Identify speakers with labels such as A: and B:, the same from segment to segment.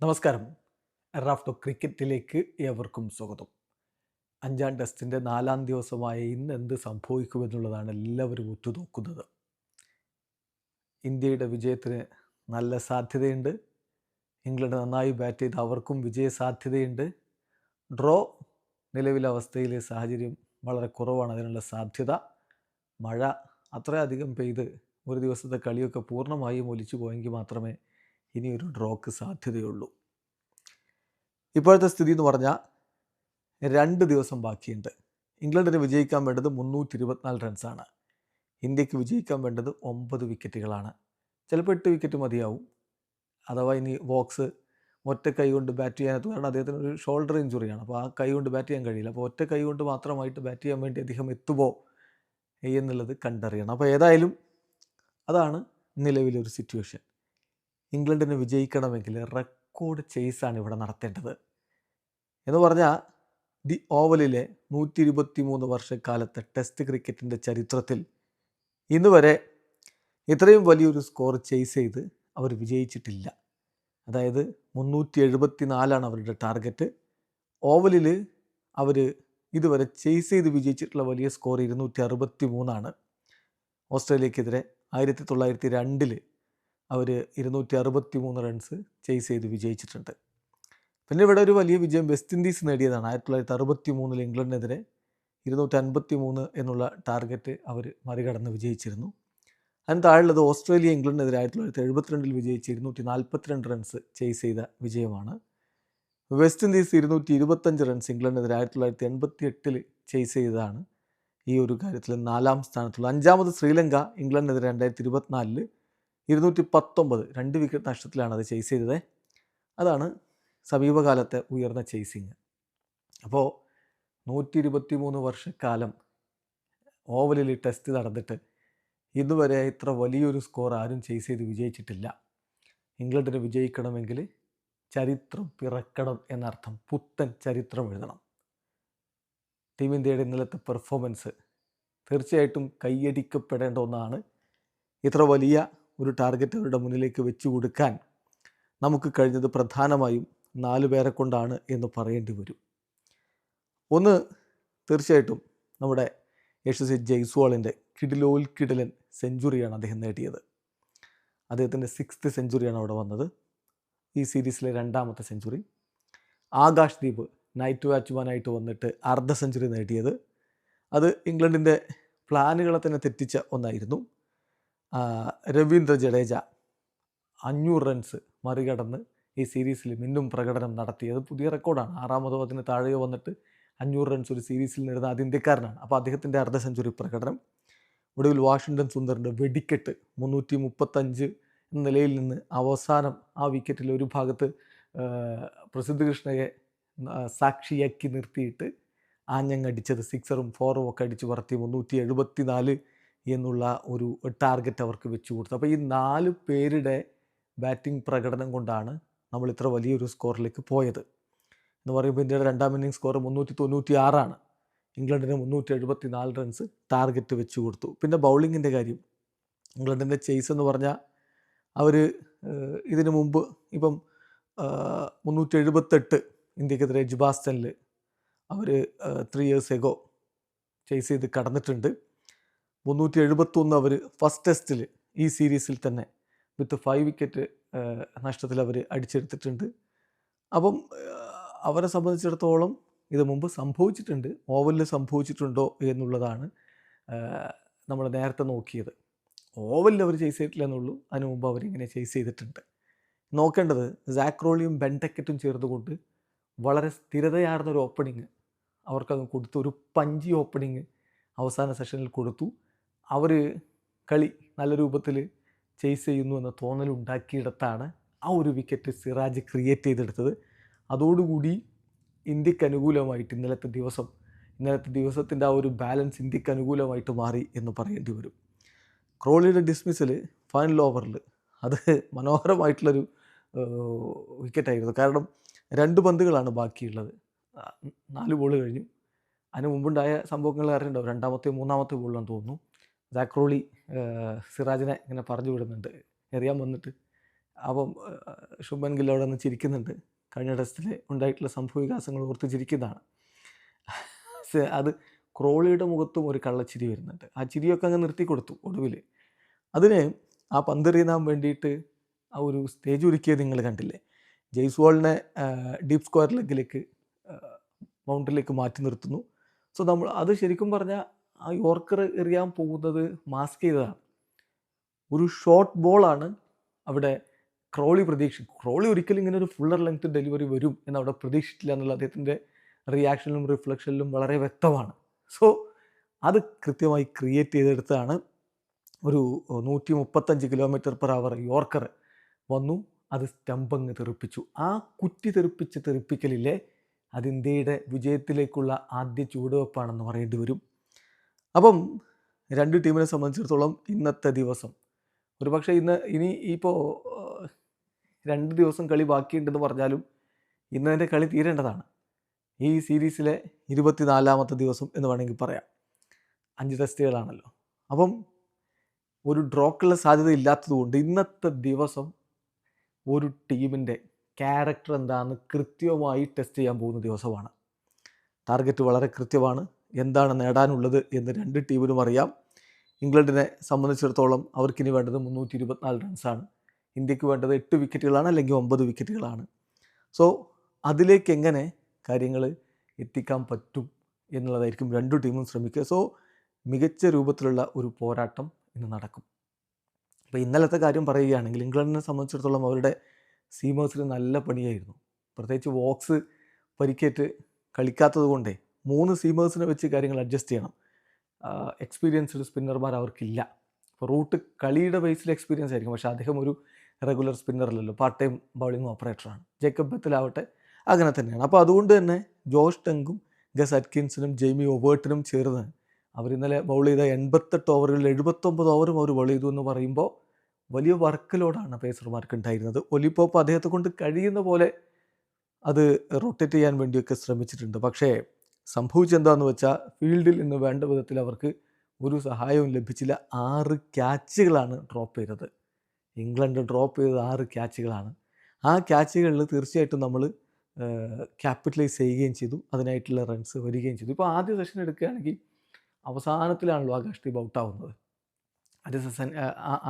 A: നമസ്കാരം. റാഫ്റ്റോ ക്രിക്കറ്റിലേക്ക് ഏവർക്കും സ്വാഗതം. അഞ്ചാം ടെസ്റ്റിന്റെ നാലാം ദിവസമായ ഇന്ന് എന്ത് സംഭവിക്കുമെന്നുള്ളതാണ് എല്ലാവരും ഉറ്റുനോക്കുന്നത്. ഇന്ത്യയുടെ വിജയത്തിന് നല്ല സാധ്യതയുണ്ട്. ഇംഗ്ലണ്ട് നന്നായി ബാറ്റ് ചെയ്ത് അവർക്കും വിജയ സാധ്യതയുണ്ട്. ഡ്രോ നിലവിലെ അവസ്ഥയിലെ സാഹചര്യം വളരെ കുറവാണ്. അതിനുള്ള സാധ്യത മഴ അത്രയധികം പെയ്ത് ഒരു ദിവസത്തെ കളിയൊക്കെ പൂർണമായും ഒലിച്ചു പോയെങ്കിൽ മാത്രമേ ഇനി ഒരു ഡ്രോക്ക് സാധ്യതയുള്ളൂ. ഇപ്പോഴത്തെ സ്ഥിതി എന്ന് പറഞ്ഞാൽ രണ്ട് ദിവസം ബാക്കിയുണ്ട്. ഇംഗ്ലണ്ടിന് വിജയിക്കാൻ വേണ്ടത് മുന്നൂറ്റി ഇരുപത്തിനാല് റൺസാണ്. ഇന്ത്യയ്ക്ക് വിജയിക്കാൻ വേണ്ടത് ഒമ്പത് വിക്കറ്റുകളാണ്. ചിലപ്പോൾ എട്ട് വിക്കറ്റ് മതിയാവും. അഥവാ ഇനി വോക്സ് ഒറ്റ കൈ കൊണ്ട് ബാറ്റ് ചെയ്യാനത്ത് കാരണം അദ്ദേഹത്തിന് ഒരു ഷോൾഡർ ഇഞ്ചുറിയാണ്. അപ്പോൾ ആ കൈ കൊണ്ട് ബാറ്റ് ചെയ്യാൻ കഴിയില്ല. അപ്പോൾ ഒറ്റ കൈ കൊണ്ട് മാത്രമായിട്ട് ബാറ്റ് ചെയ്യാൻ വേണ്ടി അദ്ദേഹം എത്തുമോ എന്നുള്ളത് കണ്ടറിയണം. അപ്പോൾ ഏതായാലും അതാണ് നിലവിലൊരു സിറ്റുവേഷൻ. ഇംഗ്ലണ്ടിന് വിജയിക്കണമെങ്കിൽ റെക്കോർഡ് ചേസാണ് ഇവിടെ നടത്തേണ്ടത്. എന്ന് പറഞ്ഞാൽ ദി ഓവലിലെ നൂറ്റി ഇരുപത്തി മൂന്ന് വർഷക്കാലത്തെ ടെസ്റ്റ് ക്രിക്കറ്റിന്റെ ചരിത്രത്തിൽ ഇന്ന് വരെ ഇത്രയും വലിയൊരു സ്കോർ ചേസ് ചെയ്ത് അവർ വിജയിച്ചിട്ടില്ല. അതായത് മുന്നൂറ്റി എഴുപത്തി നാലാണ് അവരുടെ ടാർഗറ്റ് ഓവലിൽ അവർ ഇതുവരെ ചേസ് ചെയ്ത് വിജയിച്ചിട്ടുള്ള വലിയ സ്കോർ ഇരുന്നൂറ്റി അറുപത്തി മൂന്നാണ് ഓസ്ട്രേലിയക്കെതിരെ ആയിരത്തി തൊള്ളായിരത്തി രണ്ടിൽ അവർ ഇരുന്നൂറ്റി അറുപത്തി മൂന്ന് റൺസ് ചേസ് ചെയ്ത് വിജയിച്ചിട്ടുണ്ട്. പിന്നെ ഇവിടെ ഒരു വലിയ വിജയം വെസ്റ്റ് ഇൻഡീസ് നേടിയതാണ്. ആയിരത്തി തൊള്ളായിരത്തി അറുപത്തി മൂന്നിൽ ഇംഗ്ലണ്ടിനെതിരെ ഇരുന്നൂറ്റി അൻപത്തി മൂന്ന് എന്നുള്ള ടാർഗറ്റ് അവർ മറികടന്ന് വിജയിച്ചിരുന്നു. അതിന് താഴെയുള്ളത് ഓസ്ട്രേലിയ ഇംഗ്ലണ്ടിനെതിരെ ആയിരത്തി തൊള്ളായിരത്തി എഴുപത്തിരണ്ടിൽ വിജയിച്ച് ഇരുന്നൂറ്റി നാൽപ്പത്തിരണ്ട് റൺസ് ചേസ് ചെയ്ത വിജയമാണ്. വെസ്റ്റ് ഇൻഡീസ് ഇരുന്നൂറ്റി ഇരുപത്തഞ്ച് റൺസ് ഇംഗ്ലണ്ടിനെതിരെ ആയിരത്തി തൊള്ളായിരത്തി എൺപത്തി എട്ടിൽ ചേസ് ചെയ്തതാണ്. ഈ ഒരു കാര്യത്തിൽ നാലാം സ്ഥാനത്തുള്ള അഞ്ചാമത് ശ്രീലങ്ക ഇംഗ്ലണ്ടിനെതിരെ രണ്ടായിരത്തി ഇരുപത്തിനാലിൽ ഇരുന്നൂറ്റി പത്തൊമ്പത് രണ്ട് വിക്കറ്റ് നഷ്ടത്തിലാണ് അത് ചേസ് ചെയ്തത്. അതാണ് സമീപകാലത്തെ ഉയർന്ന ചേസിങ് അപ്പോൾ നൂറ്റി ഇരുപത്തി മൂന്ന് വർഷക്കാലം ഓവലിൽ ടെസ്റ്റ് നടന്നിട്ട് ഇതുവരെ ഇത്ര വലിയൊരു സ്കോർ ആരും ചേസ് ചെയ്ത് വിജയിച്ചിട്ടില്ല. ഇംഗ്ലണ്ടിന് വിജയിക്കണമെങ്കിൽ ചരിത്രം പിറക്കണം എന്നർത്ഥം പുത്തൻ ചരിത്രം എഴുതണം. ടീം ഇന്ത്യയുടെ ഇന്നലത്തെ പെർഫോമൻസ് തീർച്ചയായിട്ടും കൈയടിക്കപ്പെടേണ്ട ഒന്നാണ്. ഇത്ര വലിയ ഒരു ടാർഗറ്റ് അവരുടെ മുന്നിലേക്ക് വെച്ചു കൊടുക്കാൻ നമുക്ക് കഴിഞ്ഞത് പ്രധാനമായും നാല് പേരെ കൊണ്ടാണ് എന്ന് പറയേണ്ടി വരും. ഒന്ന് തീർച്ചയായിട്ടും നമ്മുടെ യശസ്വി ജയ്സ്വാളിന്റെ കിഡിലോൽ കിഡിലൻ സെഞ്ചുറിയാണ് അദ്ദേഹം നേടിയത്. അദ്ദേഹത്തിന്റെ സിക്സ്ത് സെഞ്ചുറിയാണ് അവിടെ വന്നത്. ഈ സീരീസിലെ രണ്ടാമത്തെ സെഞ്ചുറി. ആകാശ് ദീപ് നൈറ്റ് വാച്ച്മാനായിട്ട് വന്നിട്ട് അർദ്ധ സെഞ്ചുറി നേടിയത്. അത് ഇംഗ്ലണ്ടിന്റെ പ്ലാനുകളെ തന്നെ തെറ്റിച്ച ഒന്നായിരുന്നു. രവീന്ദ്ര ജഡേജ അഞ്ഞൂറ് റൺസ് മറികടന്ന് ഈ സീരീസിൽ മിന്നും പ്രകടനം നടത്തിയത്. പുതിയ റെക്കോർഡാണ് ആറാമതോ അതിന് താഴെയോ വന്നിട്ട് അഞ്ഞൂറ് റൺസ് ഒരു സീരീസിൽ നേടുന്ന ആദ്യ ഇന്ത്യക്കാരനാണ്. അപ്പോൾ അദ്ദേഹത്തിന്റെ അർദ്ധ സെഞ്ചുറി പ്രകടനം. ഒടുവിൽ വാഷിങ്ടൺ സുന്ദറിന്റെ വെടിക്കെട്ട് മുന്നൂറ്റി മുപ്പത്തഞ്ച് എന്ന നിലയിൽ നിന്ന് അവസാനം ആ വിക്കറ്റിൽ ഒരു ഭാഗത്ത് പ്രസിദ്ധ കൃഷ്ണയെ സാക്ഷിയാക്കി നിർത്തിയിട്ട് ആഞ്ഞങ്ങടിച്ചത്. സിക്സറും ഫോറും ഒക്കെ അടിച്ച് പറത്തി മുന്നൂറ്റി എഴുപത്തി നാല് എന്നുള്ള ഒരു ടാർഗറ്റ് അവർക്ക് വെച്ചു കൊടുത്തു. അപ്പോൾ ഈ നാല് പേരുടെ ബാറ്റിംഗ് പ്രകടനം കൊണ്ടാണ് നമ്മൾ ഇത്ര വലിയൊരു സ്കോറിലേക്ക് പോയത്. എന്ന് പറയുമ്പോൾ ഇന്ത്യയുടെ രണ്ടാം ഇന്നിംഗ് സ്കോർ മുന്നൂറ്റി തൊണ്ണൂറ്റി ആറാണ് ഇംഗ്ലണ്ടിന് മുന്നൂറ്റി എഴുപത്തി നാല് റൺസ് ടാർഗറ്റ് വെച്ച് കൊടുത്തു. പിന്നെ ബൗളിങ്ങിന്റെ കാര്യം. ഇംഗ്ലണ്ടിന്റെ ചേസ് എന്ന് പറഞ്ഞാൽ അവർ ഇതിനു മുമ്പ് ഇപ്പം മുന്നൂറ്റി എഴുപത്തെട്ട് ഇന്ത്യക്കെതിരെ ജുബാസ്റ്റനിൽ അവർ ത്രീ ഇയേഴ്സ് എഗോ ചേസ് ചെയ്ത് കടന്നിട്ടുണ്ട്. മുന്നൂറ്റി എഴുപത്തൊന്ന് അവർ ഫസ്റ്റ് ടെസ്റ്റിൽ ഈ സീരീസിൽ തന്നെ വിത്ത് ഫൈവ് വിക്കറ്റ് നഷ്ടത്തിൽ അവർ അടിച്ചെടുത്തിട്ടുണ്ട്. അപ്പം അവരെ സംബന്ധിച്ചിടത്തോളം ഇത് മുമ്പ് സംഭവിച്ചിട്ടുണ്ട്. ഓവലിൽ സംഭവിച്ചിട്ടുണ്ടോ എന്നുള്ളതാണ് നമ്മൾ നേരത്തെ നോക്കിയത്. ഓവലിൽ അവർ ചേസ് ചെയ്തിട്ടില്ല എന്നുള്ളൂ. അതിന് മുമ്പ് അവരിങ്ങനെ ചേസ് ചെയ്തിട്ടുണ്ട്. നോക്കേണ്ടത് സാക്രോളിയും ബെൻടെക്കറ്റും ചേർന്നുകൊണ്ട് വളരെ സ്ഥിരതയാർന്ന ഒരു ഓപ്പണിങ് അവർക്കത് കൊടുത്തു. ഒരു പഞ്ചി ഓപ്പണിങ് അവസാന സെഷനിൽ കൊടുത്തു. അവർ കളി നല്ല രൂപത്തിൽ ചേസ് ചെയ്യുന്നു എന്ന തോന്നൽ ഉണ്ടാക്കിയിടത്താണ് ആ ഒരു വിക്കറ്റ് സിറാജ് ക്രിയേറ്റ് ചെയ്തെടുത്തത്. അതോടുകൂടി ഇന്ത്യയ്ക്ക് അനുകൂലമായിട്ട് ഇന്നലത്തെ ദിവസം ഇന്നലത്തെ ദിവസത്തിന്റെ ആ ഒരു ബാലൻസ് ഇന്ത്യയ്ക്ക് അനുകൂലമായിട്ട് മാറി എന്ന് പറയേണ്ടി വരും. ക്രോളിയുടെ ഡിസ്മിസിൽ ഫൈനൽ ഓവറിൽ അത് മനോഹരമായിട്ടുള്ളൊരു വിക്കറ്റായിരുന്നു കാരണം രണ്ട് പന്തുകളാണ് ബാക്കിയുള്ളത്. നാല് ബോൾ കഴിഞ്ഞു. അതിന് മുമ്പുണ്ടായ സംഭവങ്ങൾ അറിയണ്ടാവും രണ്ടാമത്തെ മൂന്നാമത്തെ ബോളിലാണെന്ന് തോന്നുന്നു. ജാക്രോളി സിറാജിനെ ഇങ്ങനെ പറഞ്ഞു വിടുന്നുണ്ട്. എറിയാൻ വന്നിട്ട്. അപ്പം ശുഭൻ ഗിൽ നിന്ന് ചിരിക്കുന്നുണ്ട്. കഴിഞ്ഞ ടെസ്റ്റിൽ ഉണ്ടായിട്ടുള്ള സംഭവ വികാസങ്ങൾ ഓർത്ത് ചിരിക്കുന്നതാണ്. അത് ക്രോളിയുടെ മുഖത്തും ഒരു കള്ളച്ചിരി വരുന്നുണ്ട്. ആ ചിരിയൊക്കെ അങ്ങ് നിർത്തി കൊടുത്തു ഒടുവിൽ. അതിന് ആ പന്തെറിയാൻ വേണ്ടിയിട്ട് ആ ഒരു സ്റ്റേജ് ഒരുക്കിയത് നിങ്ങൾ കണ്ടില്ലേ? ജയ്സ്വാളിനെ ഡീപ് സ്ക്വയർ ലെഗിലേക്ക് മൗണ്ടിലേക്ക് മാറ്റി നിർത്തുന്നു. സോ നമ്മൾ അത് ശരിക്കും പറഞ്ഞാൽ ആ യോർക്കർ എറിയാൻ പോകുന്നത് മാസ്ക് ചെയ്തതാണ്. ഒരു ഷോർട്ട് ബോളാണ് അവിടെ ക്രോളി പ്രതീക്ഷിക്കും. ക്രോളി ഒരിക്കലും ഇങ്ങനെ ഒരു ഫുള്ളർ ലെങ്ത് ഡെലിവറി വരും എന്ന് അവിടെ പ്രതീക്ഷിച്ചില്ല എന്നുള്ള അദ്ദേഹത്തിന്റെ റിയാക്ഷനിലും റിഫ്ലക്ഷനിലും വളരെ വ്യക്തമാണ്. സോ അത് കൃത്യമായി ക്രിയേറ്റ് ചെയ്തെടുത്താണ് ഒരു നൂറ്റി മുപ്പത്തഞ്ച് കിലോമീറ്റർ പെർ അവർ യോർക്കർ വന്നു അത് സ്റ്റംപങ്ങ് തെറിപ്പിച്ചു. ആ കുറ്റി തെറിപ്പിച്ച് തെറിപ്പിക്കലിലെ അത് ഇന്ത്യയുടെ വിജയത്തിലേക്കുള്ള ആദ്യ ചുവടുവെപ്പാണെന്ന് പറയേണ്ടി വരും. അപ്പം രണ്ട് ടീമിനെ സംബന്ധിച്ചിടത്തോളം ഇന്നത്തെ ദിവസം. ഒരു പക്ഷേ ഇന്ന് ഇനി ഇപ്പോൾ രണ്ട് ദിവസം കളി ബാക്കിയുണ്ടെന്ന് പറഞ്ഞാലും ഇന്നതിന്റെ കളി തീരേണ്ടതാണ്. ഈ സീരീസിലെ ഇരുപത്തിനാലാമത്തെ ദിവസം എന്ന് വേണമെങ്കിൽ പറയാം. അഞ്ച് ടെസ്റ്റുകളാണല്ലോ. അപ്പം ഒരു ഡ്രോക്കുള്ള സാധ്യത ഇല്ലാത്തതുകൊണ്ട് ഇന്നത്തെ ദിവസം ഒരു ടീമിന്റെ ക്യാരക്ടർ എന്താണെന്ന് കൃത്യമായി ടെസ്റ്റ് ചെയ്യാൻ പോകുന്ന ദിവസമാണ്. ടാർഗറ്റ് വളരെ കൃത്യമാണ്. എന്താണ് നേടാനുള്ളത് എന്ന് രണ്ട് ടീമിനും അറിയാം. ഇംഗ്ലണ്ടിനെ സംബന്ധിച്ചിടത്തോളം അവർക്കിനി വേണ്ടത് മുന്നൂറ്റി ഇരുപത്തിനാല് റൺസാണ്. ഇന്ത്യയ്ക്ക് വേണ്ടത് എട്ട് വിക്കറ്റുകളാണ് അല്ലെങ്കിൽ ഒമ്പത് വിക്കറ്റുകളാണ്. സോ അതിലേക്ക് എങ്ങനെ കാര്യങ്ങൾ എത്തിക്കാൻ പറ്റും എന്നുള്ളതായിരിക്കും രണ്ടു ടീമും ശ്രമിക്കുക. സോ മികച്ച രൂപത്തിലുള്ള ഒരു പോരാട്ടം ഇന്ന് നടക്കും. അപ്പോൾ ഇന്നലത്തെ കാര്യം പറയുകയാണെങ്കിൽ ഇംഗ്ലണ്ടിനെ സംബന്ധിച്ചിടത്തോളം അവരുടെ സീമേഴ്സിന് നല്ല പണിയായിരുന്നു. പ്രത്യേകിച്ച് വോക്സ് പരിക്കേറ്റ് കളിക്കാത്തത് കൊണ്ടേ മൂന്ന് സീമേഴ്സിനെ വെച്ച് കാര്യങ്ങൾ അഡ്ജസ്റ്റ് ചെയ്യണം. എക്സ്പീരിയൻസ്ഡ് സ്പിന്നർമാർ അവർക്കില്ല. റൂട്ട് കളിയുടെ ബേസിൽ എക്സ്പീരിയൻസ് ആയിരിക്കും. പക്ഷേ അദ്ദേഹം ഒരു റെഗുലർ സ്പിന്നറല്ലല്ലോ പാർട്ട് ടൈം ബൗളിംഗ് ഓപ്പറേറ്ററാണ് ജേക്കബ് ബത്തിലാവട്ടെ അങ്ങനെ തന്നെയാണ്. അപ്പോൾ അതുകൊണ്ട് തന്നെ ജോഷ് ടെങ്കും ഗസ് അറ്റ്കിൻസിനും ജെയ്മി ഒബേർട്ടിനും ചേർന്ന് അവർ ഇന്നലെ ബൗൾ ചെയ്ത എൺപത്തെട്ട് ഓവറുകളിൽ എഴുപത്തൊമ്പത് ഓവറും അവർ ബൗൾ ചെയ്തു എന്ന് പറയുമ്പോൾ വലിയ വർക്ക് ലോഡാണ് പേസർമാർക്ക് ഉണ്ടായിരുന്നത്. ഒലിപ്പോപ്പ് അദ്ദേഹത്തെ കൊണ്ട് കഴിയുന്ന പോലെ അത് റൊട്ടേറ്റ് ചെയ്യാൻ വേണ്ടിയൊക്കെ ശ്രമിച്ചിട്ടുണ്ട്. പക്ഷേ സംഭവിച്ചെന്താന്ന് വെച്ചാൽ ഫീൽഡിൽ നിന്ന് വേണ്ട വിധത്തിൽ അവർക്ക് ഒരു സഹായവും ലഭിച്ചില്ല. ആറ് ക്യാച്ചുകളാണ് ഡ്രോപ്പ് ചെയ്തത്. ഇംഗ്ലണ്ട് ഡ്രോപ്പ് ചെയ്തത് ആറ് ക്യാച്ചുകളാണ്. ആ ക്യാച്ചുകളിൽ തീർച്ചയായിട്ടും നമ്മൾ ക്യാപിറ്റലൈസ് ചെയ്യുകയും ചെയ്തു. അതിനായിട്ടുള്ള റൺസ് വരികയും ചെയ്തു. ഇപ്പോൾ ആദ്യ സെഷൻ എടുക്കുകയാണെങ്കിൽ അവസാനത്തിലാണല്ലോ ബൗട്ട് ഔട്ടാവുന്നത്. ആദ്യ സെഷൻ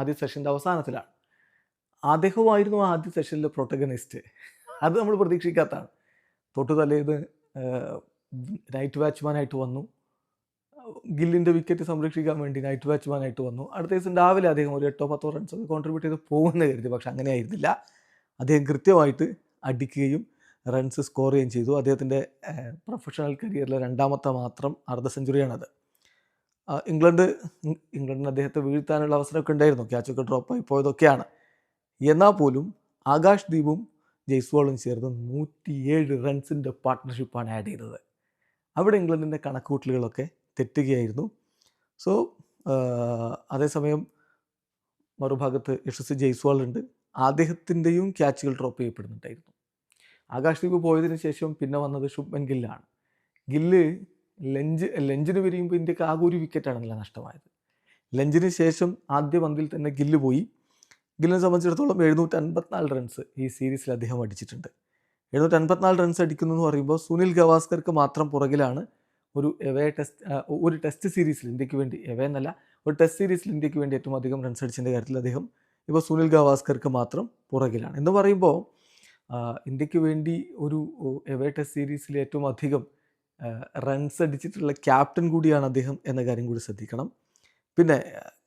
A: ആദ്യ സെഷന്റെ അവസാനത്തിലാണ്. അദ്ദേഹമായിരുന്നു ആദ്യ സെഷനിലെ പ്രൊട്ടഗനിസ്റ്റ് അത് നമ്മൾ പ്രതീക്ഷിക്കാത്തതാണ്. തൊട്ടു തലേന്ന് നൈറ്റ് വാച്ച്മാനായിട്ട് വന്നു. ഗില്ലിന്റെ വിക്കറ്റ് സംരക്ഷിക്കാൻ വേണ്ടി നൈറ്റ് വാച്ച്മാനായിട്ട് വന്നു. അടുത്ത ദിവസം രാവിലെ അദ്ദേഹം ഒരു എട്ടോ പത്തോ റൺസ് ഒക്കെ കോൺട്രിബ്യൂട്ട് ചെയ്ത് പോകുമെന്ന് കരുതി. പക്ഷെ അങ്ങനെ ആയിരുന്നില്ല. അദ്ദേഹം കൃത്യമായിട്ട് അടിക്കുകയും റൺസ് സ്കോർ ചെയ്യുകയും ചെയ്തു. അദ്ദേഹത്തിന്റെ പ്രൊഫഷണൽ കരിയറിലെ രണ്ടാമത്തെ മാത്രം അർദ്ധ സെഞ്ചുറിയാണത് ഇംഗ്ലണ്ട് ഇംഗ്ലണ്ടിന് അദ്ദേഹത്തെ വീഴ്ത്താനുള്ള അവസരമൊക്കെ ഉണ്ടായിരുന്നു. ക്യാച്ചൊക്കെ ഡ്രോപ്പായി പോയതൊക്കെയാണ്. എന്നാൽ പോലും ആകാശ് ദീപും ജയ്സ്വാളും ചേർന്ന് നൂറ്റിയേഴ് റൺസിന്റെ പാർട്ട്ണർഷിപ്പാണ് ആഡ് ചെയ്തത്. അവിടെ ഇംഗ്ലണ്ടിന്റെ കണക്കുകൂട്ടലുകളൊക്കെ തെറ്റുകയായിരുന്നു. സോ അതേസമയം മറുഭാഗത്ത് യശസ്വി ജയ്സ്വാൾ ഉണ്ട്. അദ്ദേഹത്തിന്റെയും ക്യാച്ചുകൾ ഡ്രോപ്പ് ചെയ്യപ്പെടുന്നുണ്ടായിരുന്നു. ആകാശ് ദീപ് പോയതിനു ശേഷം പിന്നെ വന്നത് ശുഭൻ ഗില്ലാണ്. ഗില്ല് ലഞ്ച് ലഞ്ചിന് വരിയുമ്പോൾ ഇന്ത്യയ്ക്ക് ആകെ ഒരു വിക്കറ്റാണല്ലോ നഷ്ടമായത്. ലഞ്ചിന് ശേഷം ആദ്യ പന്തിൽ തന്നെ ഗില്ല് പോയി. ഗില്ലിനെ സംബന്ധിച്ചിടത്തോളം എഴുന്നൂറ്റി അൻപത്തിനാല് റൺസ് ഈ സീരീസിൽ അദ്ദേഹം അടിച്ചിട്ടുണ്ട്. എഴുന്നൂറ്റി അൻപത്തിനാല് റൺസ് അടിക്കുന്നു എന്ന് പറയുമ്പോൾ സുനിൽ ഗവാസ്കർക്ക് മാത്രം പുറകിലാണ് ഒരു എവേ ടെസ്റ്റ് ഒരു ടെസ്റ്റ് സീരീസിൽ ഇന്ത്യയ്ക്ക് വേണ്ടി എവേ എന്നല്ല ഒരു ടെസ്റ്റ് സീരീസിൽ ഇന്ത്യയ്ക്ക് വേണ്ടി ഏറ്റവും അധികം റൺസ് അടിച്ചതിന്റെ കാര്യത്തിൽ അദ്ദേഹം ഇപ്പോൾ സുനിൽ ഗവാസ്കർക്ക് മാത്രം പുറകിലാണ്. എന്ന് പറയുമ്പോൾ ഇന്ത്യയ്ക്ക് വേണ്ടി ഒരു എവേ ടെസ്റ്റ് സീരീസിൽ ഏറ്റവും അധികം റൺസ് അടിച്ചിട്ടുള്ള ക്യാപ്റ്റൻ കൂടിയാണ് അദ്ദേഹം എന്ന കാര്യം കൂടി ശ്രദ്ധിക്കണം. പിന്നെ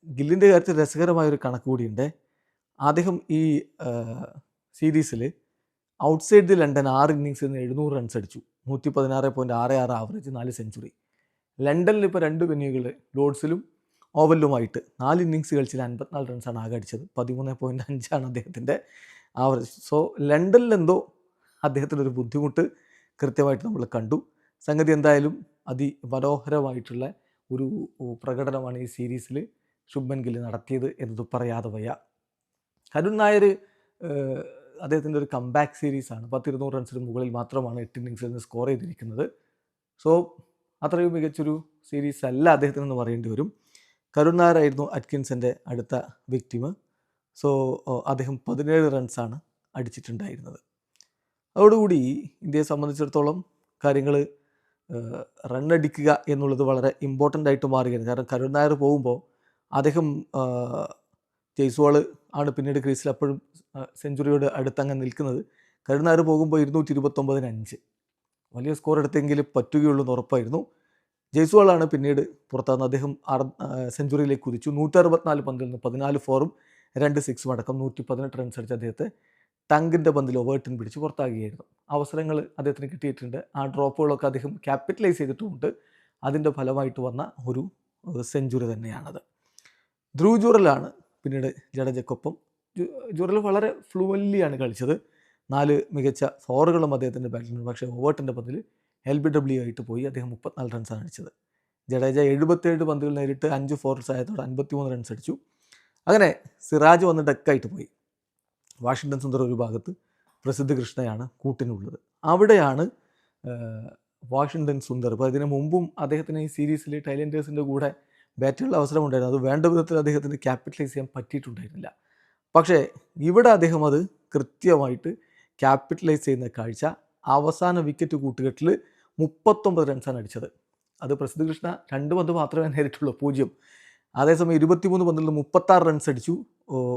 A: ഗില്ലിന്റെ കാര്യത്തിൽ രസകരമായൊരു കണക്ക് കൂടിയുണ്ട്. അദ്ദേഹം ഈ സീരീസിൽ ഔട്ട്സൈഡ് ദി ലണ്ടൻ ആറ് ഇന്നിങ്സിൽ നിന്ന് എഴുന്നൂറ് റൺസ് അടിച്ചു. നൂറ്റി പതിനാറ് പോയിന്റ് ആറ് ആറ് ആവറേജ് നാല് സെഞ്ചുറി ലണ്ടനിൽ ഇപ്പോൾ രണ്ട് വെന്യൂകൾ ലോഡ്സിലും ഓവലിലുമായിട്ട് നാല് ഇന്നിങ്സ് കളിച്ചിൽ അൻപത്തിനാല് റൺസാണ് ആകെ അടിച്ചത്. പതിമൂന്ന് പോയിന്റ് അഞ്ചാണ് അദ്ദേഹത്തിന്റെ ആവറേജ് സോ ലണ്ടനിൽ എന്തോ അദ്ദേഹത്തിന്റെ ഒരു ബുദ്ധിമുട്ട് കൃത്യമായിട്ട് നമ്മൾ കണ്ടു. സംഗതി എന്തായാലും അതിമനോഹരമായിട്ടുള്ള ഒരു പ്രകടനമാണ് ഈ സീരീസിൽ ശുഭൻ ഗില്ല് നടത്തിയത് എന്നത് പറയാതെ വയ്യ. കരുൺ നായർ അദ്ദേഹത്തിന്റെ ഒരു കംബാക്ക് സീരീസാണ് പത്തിരുന്നൂറ് റൺസിന് മുകളിൽ മാത്രമാണ് എട്ട് ഇന്നിങ്സിൽ നിന്ന് സ്കോർ ചെയ്തിരിക്കുന്നത്. സോ അത്രയും മികച്ചൊരു സീരീസ് അല്ല അദ്ദേഹത്തിനെന്ന് പറയേണ്ടി വരും. കരുൺ നായരായിരുന്നു അറ്റ്കിൻസിന്റെ അടുത്ത വിക്ടിമ് സോ അദ്ദേഹം പതിനേഴ് റൺസാണ് അടിച്ചിട്ടുണ്ടായിരുന്നത്. അതോടുകൂടി ഇന്ത്യയെ സംബന്ധിച്ചിടത്തോളം കാര്യങ്ങൾ റണ്ണടിക്കുക എന്നുള്ളത് വളരെ ഇമ്പോർട്ടന്റ് ആയിട്ട് മാറുകയാണ്. കാരണം കരുൺ നായർ പോകുമ്പോൾ അദ്ദേഹം ജയ്സ്വാൾ ആണ് പിന്നീട് ക്രീസിൽ അപ്പോഴും സെഞ്ചുറിയോട് അടുത്തങ്ങ് നിൽക്കുന്നത്. കരുണാർ പോകുമ്പോൾ ഇരുന്നൂറ്റി ഇരുപത്തൊമ്പതിന് അഞ്ച്. വലിയ സ്കോർ എടുത്തെങ്കിലും പറ്റുകയുള്ളൂ എന്ന് ഉറപ്പായിരുന്നു. ജയ്സ്വാളാണ് പിന്നീട് പുറത്താകുന്നത്. അദ്ദേഹം അറ സെഞ്ചുറിയിലേക്ക് കുതിച്ചു. നൂറ്റി അറുപത്തിനാല് പന്തിൽ നിന്ന് പതിനാല് ഫോറും രണ്ട് സിക്സും അടക്കം നൂറ്റി പതിനെട്ട് റൺസ് അടിച്ച അദ്ദേഹത്തെ ടങ്കിന്റെ പന്തിൽ ഓവേർട്ടിൻ പിടിച്ച് പുറത്താകുകയായിരുന്നു അവസരങ്ങൾ അദ്ദേഹത്തിന് കിട്ടിയിട്ടുണ്ട്. ആ ഡ്രോപ്പുകളൊക്കെ അദ്ദേഹം ക്യാപിറ്റലൈസ് ചെയ്തിട്ടുമുണ്ട്. അതിന്റെ ഫലമായിട്ട് വന്ന ഒരു സെഞ്ചുറി തന്നെയാണത്. ധ്രുവ് ജുറലാണ് പിന്നീട് ജഡേജക്കൊപ്പം ജുറൽ വളരെ ഫ്ലുവൻലിയാണ് കളിച്ചത്. നാല് മികച്ച ഫോറുകളും അദ്ദേഹത്തിന്റെ ബാറ്റിലുണ്ട് പക്ഷേ ഓവേർട്ടിന്റെ പന്തിൽ എൽ ബി ഡബ്ല്യു ആയിട്ട് പോയി. അദ്ദേഹം മുപ്പത്തിനാല് റൺസാണ് അടിച്ചത്. ജഡേജ എഴുപത്തേഴ് പന്തുകൾ നേരിട്ട് അഞ്ച് ഫോർസ് ആയതോടെ അൻപത്തിമൂന്ന് റൺസ് അടിച്ചു. അങ്ങനെ സിറാജ് വന്ന് ഡെക്കായിട്ട് പോയി. വാഷിങ്ടൺ സുന്ദർ ഒരു ഭാഗത്ത് പ്രസിദ്ധ കൃഷ്ണയാണ് കൂട്ടിനുള്ളത്. അവിടെയാണ് വാഷിങ്ടൺ സുന്ദർ. അപ്പോൾ ഇതിനു മുമ്പും അദ്ദേഹത്തിന് ഈ സീരീസിൽ ടൈലൻഡേഴ്സിന്റെ കൂടെ ബാറ്റുള്ള അവസരമുണ്ടായിരുന്നു അത് വേണ്ട വിധത്തിൽ അദ്ദേഹത്തിന് ക്യാപിറ്റലൈസ് ചെയ്യാൻ പറ്റിയിട്ടുണ്ടായിരുന്നില്ല. പക്ഷേ ഇവിടെ അദ്ദേഹം അത് കൃത്യമായിട്ട് ക്യാപിറ്റലൈസ് ചെയ്യുന്ന കാഴ്ച അവസാന വിക്കറ്റ് കൂട്ടുകെട്ടിൽ മുപ്പത്തൊമ്പത് റൺസാണ് അടിച്ചത്. അത് പ്രസിദ്ധ കൃഷ്ണ രണ്ട് പന്ത് മാത്രമേ നേരിട്ടുള്ളൂ പൂജ്യം. അതേസമയം ഇരുപത്തിമൂന്ന് പന്തിൽ മുപ്പത്താറ് റൺസ് അടിച്ചു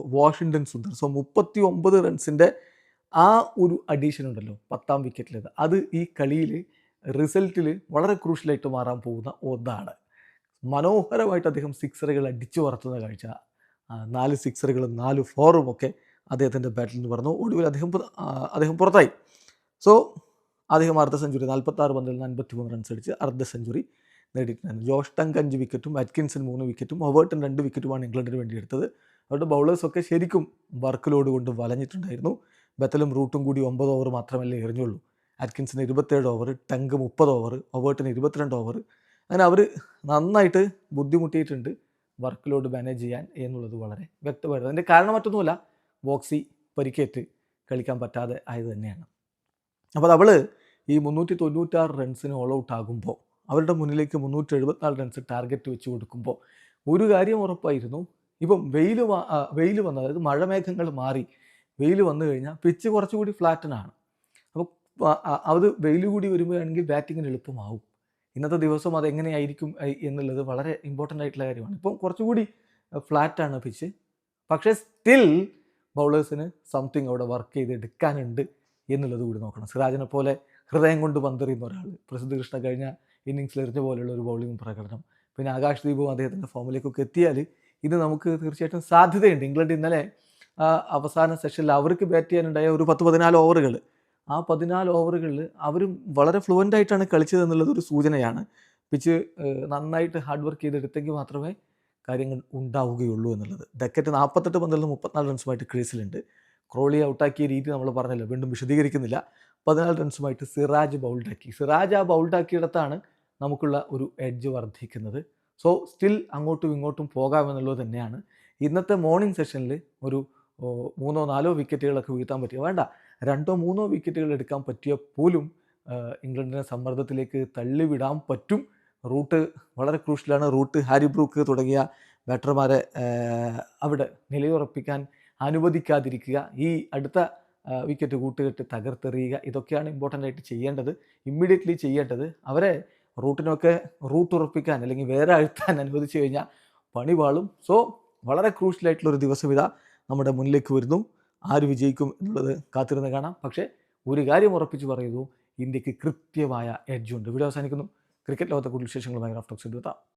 A: വാഷിങ്ടൺ സുന്ദർ. സോ മുപ്പത്തി ഒമ്പത് റൺസിന്റെ ആ ഒരു അഡീഷൻ ഉണ്ടല്ലോ പത്താം വിക്കറ്റിലേത് അത് ഈ കളിയിൽ റിസൾട്ടിൽ വളരെ ക്രൂഷ്യലായിട്ട് മാറാൻ പോകുന്ന ഒന്നാണ്. മനോഹരമായിട്ട് അദ്ദേഹം സിക്സറുകൾ അടിച്ചു പറത്തുന്ന കാഴ്ച. നാല് സിക്സറുകളും നാല് ഫോറും ഒക്കെ അദ്ദേഹത്തിന്റെ ബാറ്റിൽ നിന്ന് പറഞ്ഞു ഒടുവിൽ അദ്ദേഹം അദ്ദേഹം പുറത്തായി. സോ അദ്ദേഹം അർദ്ധ സെഞ്ചുറി നാൽപ്പത്താറ് പന്തിൽ നിന്ന് അൻപത്തി മൂന്ന് റൺസ് അടിച്ച് അർദ്ധ സെഞ്ചുറി നേടിയിട്ടുണ്ടായിരുന്നു ജോഷ് ടങ്ക് അഞ്ച് വിക്കറ്റും അറ്റ്കിൻസൺ മൂന്ന് വിക്കറ്റും ഒവേർട്ടൺ രണ്ട് വിക്കറ്റുമാണ് ഇംഗ്ലണ്ടിന് വേണ്ടി എടുത്തത്. അവരുടെ ബൗളേഴ്സൊക്കെ ശരിക്കും വർക്ക് ലോഡ് കൊണ്ട് വലഞ്ഞിട്ടുണ്ടായിരുന്നു. ബത്തലും റൂട്ടും കൂടി ഒമ്പത് ഓവർ മാത്രമല്ലേ എറിഞ്ഞുള്ളൂ. അറ്റ്കിൻസിന് ഇരുപത്തേഴ് ഓവർ ടങ്ക് മുപ്പത് ഓവർ ഒവേർട്ടിന് ഇരുപത്തിരണ്ട് ഓവർ അങ്ങനെ അവർ നന്നായിട്ട് ബുദ്ധിമുട്ടിയിട്ടുണ്ട് വർക്ക് ലോഡ് മാനേജ് ചെയ്യാൻ എന്നുള്ളത് വളരെ വ്യക്തമായിരുന്നു അതിന്റെ കാരണം മറ്റൊന്നുമല്ല ബോക്സി പരിക്കേറ്റ് കളിക്കാൻ പറ്റാതെ ആയത് തന്നെയാണ്. അപ്പോൾ അവൾ ഈ മുന്നൂറ്റി തൊണ്ണൂറ്റാറ് റൺസിന് ഓൾ ഔട്ട് ആകുമ്പോൾ അവരുടെ മുന്നിലേക്ക് മുന്നൂറ്റി എഴുപത്തിനാല് റൺസ് ടാർഗറ്റ് വെച്ച് കൊടുക്കുമ്പോൾ ഒരു കാര്യം ഉറപ്പായിരുന്നു. ഇപ്പം വെയിൽ വെയിൽ വന്ന അതായത് മഴമേഘങ്ങൾ മാറി വെയിൽ വന്നു കഴിഞ്ഞാൽ പിച്ച് കുറച്ചുകൂടി ഫ്ലാറ്റനാണ് അപ്പോൾ അത് വെയിൽ കൂടി വരുമ്പോഴാണെങ്കിൽ ബാറ്റിങ്ങിന് എളുപ്പമാവും. ഇന്നത്തെ ദിവസവും അത് എങ്ങനെയായിരിക്കും എന്നുള്ളത് വളരെ ഇമ്പോർട്ടന്റ് ആയിട്ടുള്ള കാര്യമാണ്. ഇപ്പം കുറച്ചുകൂടി ഫ്ലാറ്റാണ് പിച്ച് പക്ഷേ സ്റ്റിൽ ബൗളേഴ്സിന് സംതിങ് അവിടെ വർക്ക് ചെയ്തെടുക്കാനുണ്ട് എന്നുള്ളത് കൂടി നോക്കണം. സിറാജിനെ പോലെ ഹൃദയം കൊണ്ട് പന്തെറിയുന്ന ഒരാൾ പ്രസിദ്ധ കൃഷ്ണ കഴിഞ്ഞ ഇന്നിങ്സിൽ എറിഞ്ഞ പോലെയുള്ള ഒരു ബൗളിംഗ് പ്രകടനം പിന്നെ ആകാശ് ദീപും അദ്ദേഹത്തിന്റെ ഫോമിലേക്കൊക്കെ എത്തിയാൽ ഇത് നമുക്ക് തീർച്ചയായിട്ടും സാധ്യതയുണ്ട്. ഇംഗ്ലണ്ട് ഇന്നലെ അവസാന സെഷനിൽ അവർക്ക് ബാറ്റ് ചെയ്യാനുണ്ടായ ഒരു പത്ത് പതിനാല് ഓവറുകൾ ആ പതിനാല് ഓവറുകളിൽ അവരും വളരെ ഫ്ലുവന്റ് ആയിട്ടാണ് കളിച്ചത് എന്നുള്ളത് ഒരു സൂചനയാണ്. പിച്ച് നന്നായിട്ട് ഹാർഡ് വർക്ക് ചെയ്തെടുത്തെങ്കിൽ മാത്രമേ കാര്യങ്ങൾ ഉണ്ടാവുകയുള്ളൂ എന്നുള്ളത്. ഡക്കറ്റ് നാൽപ്പത്തെട്ട് പന്തിൽ നിന്ന് മുപ്പത്തിനാല് റൺസുമായിട്ട് ക്രീസിലുണ്ട്. ക്രോളി ഔട്ടാക്കിയ രീതി നമ്മൾ പറഞ്ഞല്ലോ വീണ്ടും വിശദീകരിക്കുന്നില്ല. പതിനാല് റൺസുമായിട്ട് സിറാജ് ബൗൾഡാക്കി. സിറാജ് ആ ബൗൾഡാക്കിയിടത്താണ് നമുക്കുള്ള ഒരു എഡ്ജ് വർദ്ധിക്കുന്നത്. സോ സ്റ്റിൽ അങ്ങോട്ടും ഇങ്ങോട്ടും പോകാമെന്നുള്ളത് തന്നെയാണ്. ഇന്നത്തെ മോർണിംഗ് സെഷനിൽ ഒരു മൂന്നോ നാലോ വിക്കറ്റുകളൊക്കെ വീഴ്ത്താൻ പറ്റിയ വേണ്ട. രണ്ടോ മൂന്നോ വിക്കറ്റുകൾ എടുക്കാൻ പറ്റിയ പോലും ഇംഗ്ലണ്ടിനെ സമ്മർദ്ദത്തിലേക്ക് തള്ളിവിടാൻ പറ്റും. റൂട്ട് വളരെ ക്രൂഷ്യലാണ്. റൂട്ട് ഹാരി ബ്രൂക്ക് തുടങ്ങിയ ബാറ്റർമാരെ അവിടെ നിലയുറപ്പിക്കാൻ അനുവദിക്കാതിരിക്കുക. ഈ അടുത്ത വിക്കറ്റ് കൂട്ടുകെട്ട് തകർത്തെറിയുക ഇതൊക്കെയാണ് ഇമ്പോർട്ടന്റ് ആയിട്ട് ചെയ്യേണ്ടത്. ഇമ്മീഡിയറ്റ്ലി ചെയ്യേണ്ടത് അവരെ റൂട്ടിനൊക്കെ റൂട്ട് ഉറപ്പിക്കാൻ അല്ലെങ്കിൽ വേറെ അഴുത്താൻ അനുവദിച്ചു കഴിഞ്ഞാൽ പണി പാളും. സോ വളരെ ക്രൂഷ്യലായിട്ടുള്ളൊരു ദിവസം ഇതാ നമ്മുടെ മുന്നിലേക്ക് വരുന്നു. ആര് വിജയിക്കും എന്നുള്ളത് കാത്തിരുന്ന് കാണാം. പക്ഷേ ഒരു കാര്യം ഉറപ്പിച്ച് പറയുന്നു ഇന്ത്യയ്ക്ക് കൃത്യമായ എഡ്ജുണ്ട് വീഡിയോ അവസാനിക്കുന്നു. ക്രിക്കറ്റ് ലോകത്തെ കൂടുതൽ വിശേഷങ്ങളുമായി റാഫ്റ്റോക്സ് എടുത്താം